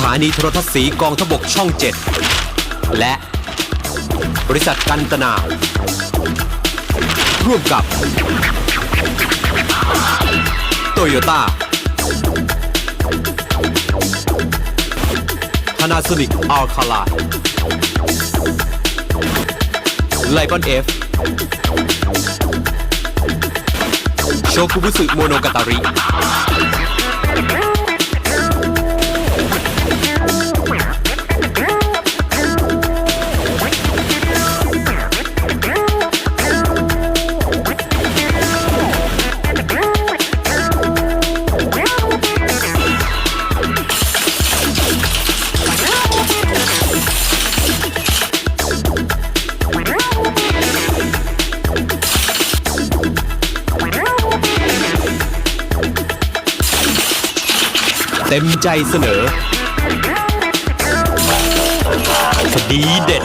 ถานีโทรทัศน์สีกองทบกช่อง 7 และ บริษัทกันตนา ร่วมกับโตโยต้า Panasonic Alkaline ไลปอนเอฟโชกุบุสึโมโนกาตาริ เต็มใจเสนอ คดีเด็ด